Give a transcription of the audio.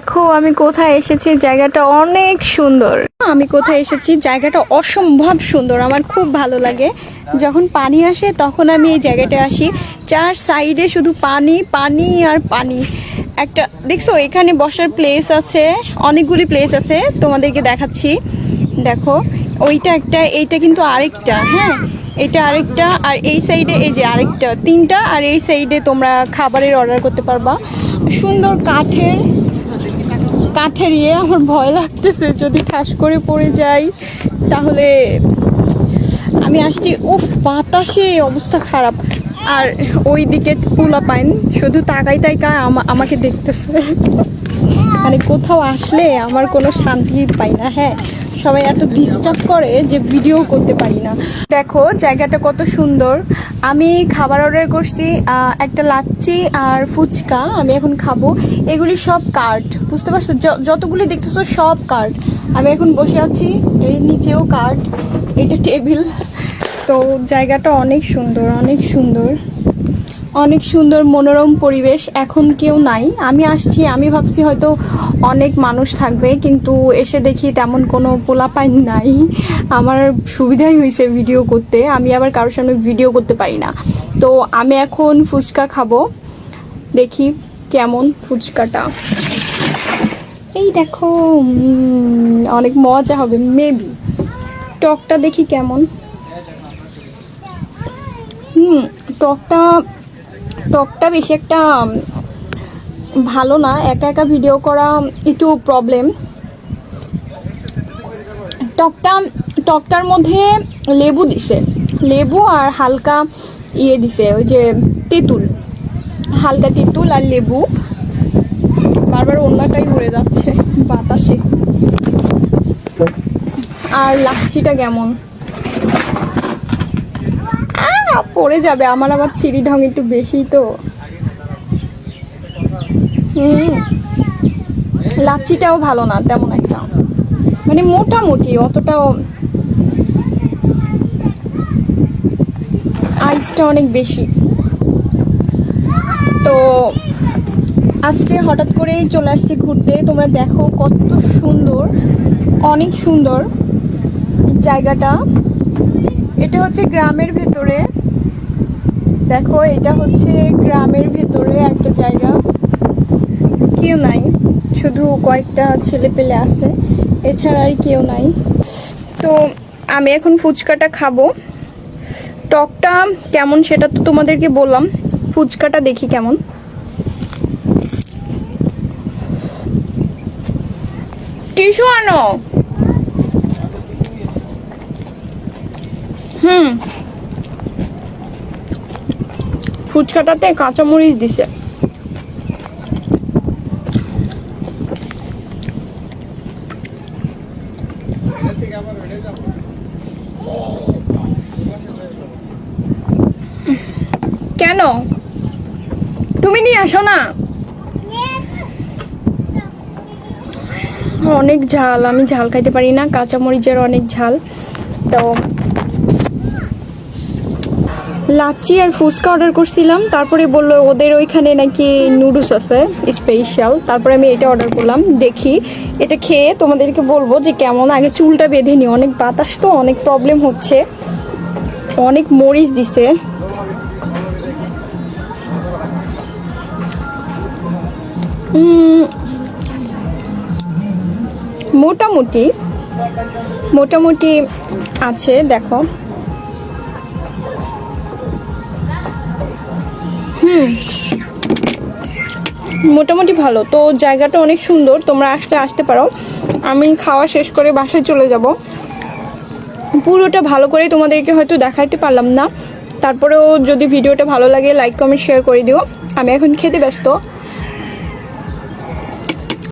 দেখো আমি কোথায় এসেছি, জায়গাটা অনেক সুন্দর। আমি কোথায় এসেছি, জায়গাটা অসম্ভব সুন্দর, আমার খুব ভালো লাগে। যখন পানি আসে তখন আমি এই জায়গাটায় আসি। চার সাইডে শুধু পানি পানি আর পানি। একটা, দেখছ, এখানে বসার প্লেস আছে, অনেকগুলি প্লেস আছে, তোমাদেরকে দেখাচ্ছি। দেখো, ওইটা একটা, এইটা কিন্তু আরেকটা হ্যাঁ? এটা আরেকটা, আর এই সাইডে এই যে আরেকটা, তিনটা, আর এই সাইডে তোমরা খাবারের অর্ডার করতে পারবা। সুন্দর কাঠের কাঠের ইয়ে আমার ভয় লাগতেছে। যদি ঠাস করে পড়ে যাই, তাহলে আমি আসছি। উফ, বাতাসে অবস্থা খারাপ। আর ওই দিকে পোলা পাইন। শুধু তাকাই তাইকা আমা- আমাকে দেখতেছে। মানে কোথাও আসলে আমার কোনো শান্তি পাই না হ্যাঁ। সবাই এত ডিস্টার্ব করে যে ভিডিও করতে পারি না। দেখো, জায়গাটা কত সুন্দর। আমি খাবার অর্ডার করছি একটা লাচ্ছি আর ফুচকা আমি এখন খাব। এগুলি সব কার্ড বুঝতে পারছ? যতগুলি দেখতেছো সব কার্ড আমি এখন বসে আছি, এর নিচেও কার্ড এটা টেবিল তো জায়গাটা অনেক সুন্দর অনেক সুন্দর। অনেক সুন্দর মনোরম পরিবেশ এখন কেউ নাই। আমি আসছি, আমি ভাবছি হয়তো অনেক মানুষ থাকবে, কিন্তু এসে দেখি তেমন কোনো পোলাপাইন নাই। আমার সুবিধাই হয়েছে ভিডিও করতে, আমি আবার কারোর সামনে ভিডিও করতে পারি না। তো আমি এখন ফুচকা খাব, দেখি কেমন ফুচকাটা। এই দেখো অনেক মজা হবে মেবি টকটা দেখি কেমন। হুম, টকটা টকটা বেশি একটা ভালো না। একা একা ভিডিও করা একটু প্রবলেম টকটা, টকটার মধ্যে লেবু দিছে। লেবু আর হালকা ইয়ে দিছে, ওই যে তেঁতুল। হালকা তেঁতুল আর লেবু। বারবার অন্যটাই ঘুরে যাচ্ছে বাতাসে। আর লাচ্ছিটা কেমন? পড়ে যাবে, আমার আবার চিড়ি ঢং একটু বেশি তো। হুম। লাচ্ছিটাও ভালো না, তেমন একটা। মানে মোটামুটি, অতটাও আইসটা অনেক বেশি। তো আজকে হঠাৎ করেই চলে আসছি ঘুরতে, তোমরা দেখো কত সুন্দর, অনেক সুন্দর জায়গাটা। এটা হচ্ছে গ্রামের ভেতরে। দেখো, এটা হচ্ছে গ্রামের ভেতরে একটা জায়গা। কেউ নাই, শুধু কয়েকটা ছেলে পেলে আছে, এছাড়া আর কেউ নাই। তো আমি এখন ফুচকাটা খাব। টকটা কেমন সেটা তো তোমাদেরকে বললাম, ফুচকাটা দেখি কেমন। টিস্যু আনো। হুম। ফুচকাটাতে কাঁচামরিচ দিছে। কেন? তুমি নিয়ে আসো না? অনেক ঝাল, আমি ঝাল খাইতে পারি না, কাঁচামরিচের অনেক ঝাল। তো লাচ্ছি আর ফুচকা অর্ডার করছিলাম। তারপরে বলল ওদের ওইখানে নাকি নুডলস আছে স্পেশাল তারপরে আমি এটা অর্ডার করলাম। দেখি, এটা খেয়ে তোমাদেরকে বলব যে কেমন, আগে চুলটা বেঁধে নি অনেক বাতাস তো, অনেক প্রবলেম হচ্ছে। অনেক মরিচ দিছে। মোটামুটি মোটামুটি আছে, দেখো। মোটামুটি ভালো। তো জায়গাটা অনেক সুন্দর। তোমরা আসলে আসতে পারো। আমি খাওয়া শেষ করে বাসায় চলে যাব। পুরোটা ভালো করে তোমাদেরকে হয়তো দেখাইতে পারলাম না। তারপরেও যদি ভিডিওটা ভালো লাগে লাইক কমেন্ট শেয়ার করে দিও। আমি এখন খেতে ব্যস্ত।